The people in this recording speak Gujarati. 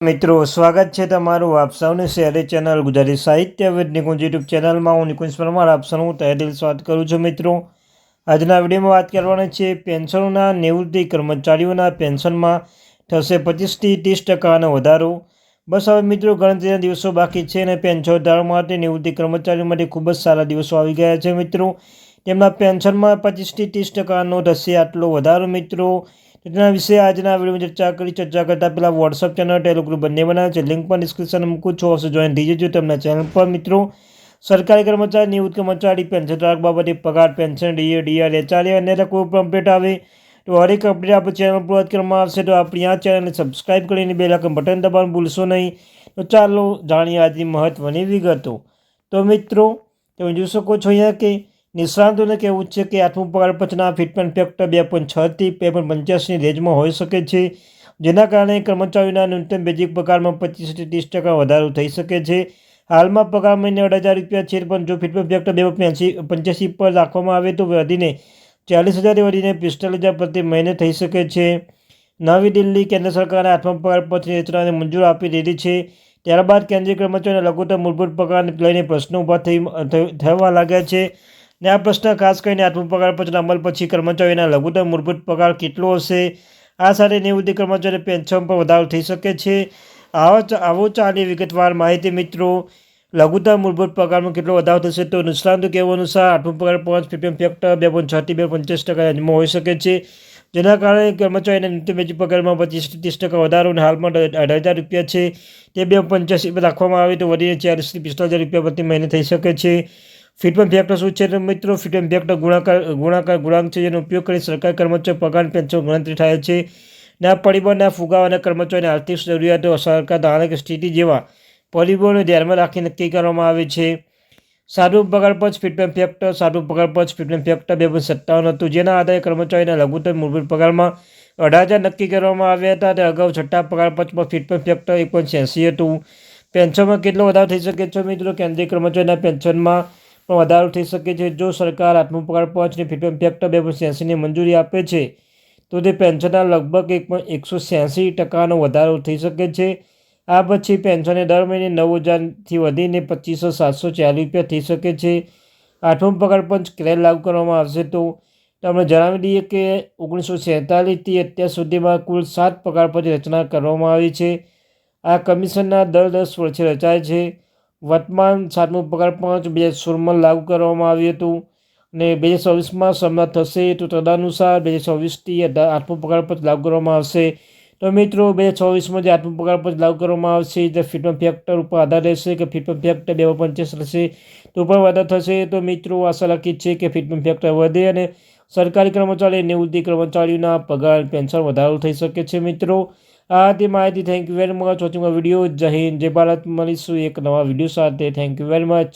મિત્રો, સ્વાગત છે તમારું આપ સૌને શહેરી ચેનલ ગુજરાતી સાહિત્ય વિદ નિકુંજ યુટ્યુબ ચેનલમાં. હું નિકુંજ પરમાર, આપ સૌનું તહેદિલ સ્વાગત કરું છું મિત્રો. આજના વિડીયોમાં વાત કરવાની છે પેન્શનોના નિવૃત્તિ કર્મચારીઓના પેન્શનમાં થશે પચીસથી ત્રીસ ટકાનો વધારો. બસ હવે મિત્રો ગણતરીના દિવસો બાકી છે અને પેન્શન વધારવા માટે નિવૃત્તિ કર્મચારીઓ માટે ખૂબ જ સારા દિવસો આવી ગયા છે મિત્રો. તેમના પેન્શનમાં પચીસથી ત્રીસ ટકાનો થશે આટલો વધારો, મિત્રો. તેના વિશે આજના વિડીયોમાં ચર્ચા કરી, ચર્ચા કરતાં પહેલાં વોટ્સઅપ ચેનલ ટેલિગ્રુપ બંને બનાવે છે. લિંક પણ ડિસ્ક્રિપ્શન મૂકું છું. હશે જોઈન થઈ જજો તમને ચેનલ પર, મિત્રો. સરકારી કર્મચારી, નિવૃત્ત કર્મચારી પેન્શન ધારક બાબતે પગાર પેન્શન ડીએ ડીઆર એચઆરએ અને કોઈ પણ અપડેટ આવે. તો હરેક અપડેટ આપણે ચેનલ પર કરવામાં આવશે. તો આપણી આ ચેનલને સબસ્ક્રાઈબ કરીને બે લાખ બટન દબાવવાનું ભૂલશો નહીં. તો ચાલો જાણીએ આજની મહત્ત્વની વિગતો. તો મિત્રો, તમે જોઈ શકો છો અહીંયા કે નિષ્ણાંતોને કહેવું છે કે આઠમું પગાર પચના ફિટમેન્ટ ફેક્ટર બે પોઈન્ટ છથી બે પોઈન્ટ પંચ્યાસીની રેન્જમાં હોઈ શકે છે, જેના કારણે કર્મચારીઓના ન્યૂનતમ બેઝિક પગારમાં પચીસથી ત્રીસ ટકા વધારો થઈ શકે છે. હાલમાં પગાર મહિને અઢાર હજાર રૂપિયા છે, પણ જો ફિટમેન્ટ ફેક્ટર બે પોઈન્ટ પંચ્યાસી પર રાખવામાં આવે તો વધીને ચાલીસ હજારથી વધીને પિસ્તાલીસ હજાર પ્રતિ મહિને થઈ શકે છે. નવી દિલ્હી કેન્દ્ર સરકારે આઠમા પગાર પચની રચનાને મંજૂર આપી દીધી છે. ત્યારબાદ કેન્દ્રીય કર્મચારીઓના લઘુત્તમ મૂળભૂત પગારને લઈને પ્રશ્નો ઊભા થઈ, થવા લાગ્યા છે. ને આ પ્રશ્ન ખાસ કરીને આઠમું પગાર પંચના અમલ પછી કર્મચારીઓના લઘુત્તમ મૂળભૂત પગાર કેટલો હશે? આ સાથે નિવૃત્તિ કર્મચારી પેન્શન પર વધારો થઈ શકે છે. આવો આવો ચાલી વિગતવાર માહિતી મિત્રો. લઘુત્તમ મૂળભૂત પગારમાં કેટલો વધારો થશે તો નિષ્ણાંતો કહેવા અનુસાર આઠમું પગાર પાંચ પીપીએમ ફેક્ટર બે પોઈન્ટ છથી બે પંચાસ ટકા રેન્જમાં હોઈ શકે છે. જેના કારણે કર્મચારીના બેજી પગારમાં પચીસથી ત્રીસ ટકા વધારો અને હાલમાં અઢાર હજાર રૂપિયા છે. તે બે પંચ્યાસી રાખવામાં આવે તો વધીને ચાલીસથી પિસ્તાલીસ હજાર રૂપિયા પ્રતિ મહિને થઈ શકે છે. ફિટમેન્ટ ફેક્ટર શું છે મિત્રો? ફિટમેન ફેક્ટર ગુણાકાર ગુણાકાર ગુણાંક છે જેનો ઉપયોગ કરી સરકારી કર્મચારી પગાર પેન્શન ગણતરી થાય છે. ના પરિબળના ફુગાવ અને કર્મચારીની આર્થિક જરૂરિયાતો સરકાર ધારક સ્થિતિ જેવા પરિબળોને ધ્યાનમાં રાખી નક્કી કરવામાં આવે છે. સારું પગાર પંચ ફિટમેન ફેક્ટર સારું પગાર પંચ ફિટમેન ફેક્ટર બે પોઈન્ટ સત્તાવન હતું. જેના આધારે કર્મચારીના લઘુત્તમ મૂળભૂત પગારમાં અઢાર હજાર નક્કી કરવામાં આવ્યા હતા તે અગાઉ છઠ્ઠા પગાર પંચમાં ફિટમેન ફેક્ટર એક પોઈન્ટ હતું. પેન્શનમાં કેટલો વધારો થઈ શકે છે મિત્રો? કેન્દ્રીય કર્મચારીના પેન્શનમાં પણ વધારો થઈ શકે છે. જો સરકાર આત્મપગાર પહોંચને ફિટમેન્ટ ફેક્ટર બે પોઈન્ટ છ્યાસીની મંજૂરી આપે છે, તો તે પેન્શનના લગભગ એક એકસો છ્યાસી ટકાનો વધારો થઈ શકે છે. આ પછી પેન્શનને દર મહિને નવ હજારથી વધીને પચીસો સાતસો ચાલીસ રૂપિયા થઈ શકે છે. આઠમો પગાર પંચ ક્રેલ લાગુ કરવામાં આવશે તો તમને જણાવી દઈએ કે ઓગણીસો છેતાલીસથી અત્યાર સુધીમાં કુલ સાત પગાર પંચ રચના કરવામાં આવી છે. આ કમિશનના દર દસ વર્ષે રચાય છે. વર્તમાન સાતમું પગાર પાંચ બે હજાર સોળમાં લાગુ કરવામાં આવ્યું હતું અને બે હજાર ચોવીસમાં સમાપ્ત થશે તો તદનુસાર બે હજાર ચોવીસથી આઠમું પગાર પંચ લાગુ કરવામાં આવશે. તો મિત્રો, બે હજાર ચોવીસમાં જે આઠમું પગાર પંચ લાગુ કરવામાં આવશે તે ફિટમ ફેક્ટર ઉપર આધાર રહેશે કે ફિટમ ફેક્ટર બે પંચાસ રહેશે, તો પણ વધારે થશે. તો મિત્રો, આશા રાખી છે કે ફિટમ ફેક્ટર વધે અને સરકારી કર્મચારી નિવૃત્તિ કર્મચારીઓના પગાર, પેન્શન વધારો થઈ શકે છે. મિત્રો આ તે માહિતી thank you very much watching video જય હિન્દ, જય ભારત. મળીશું એક નવા વીડિયો સાથે. Thank you very much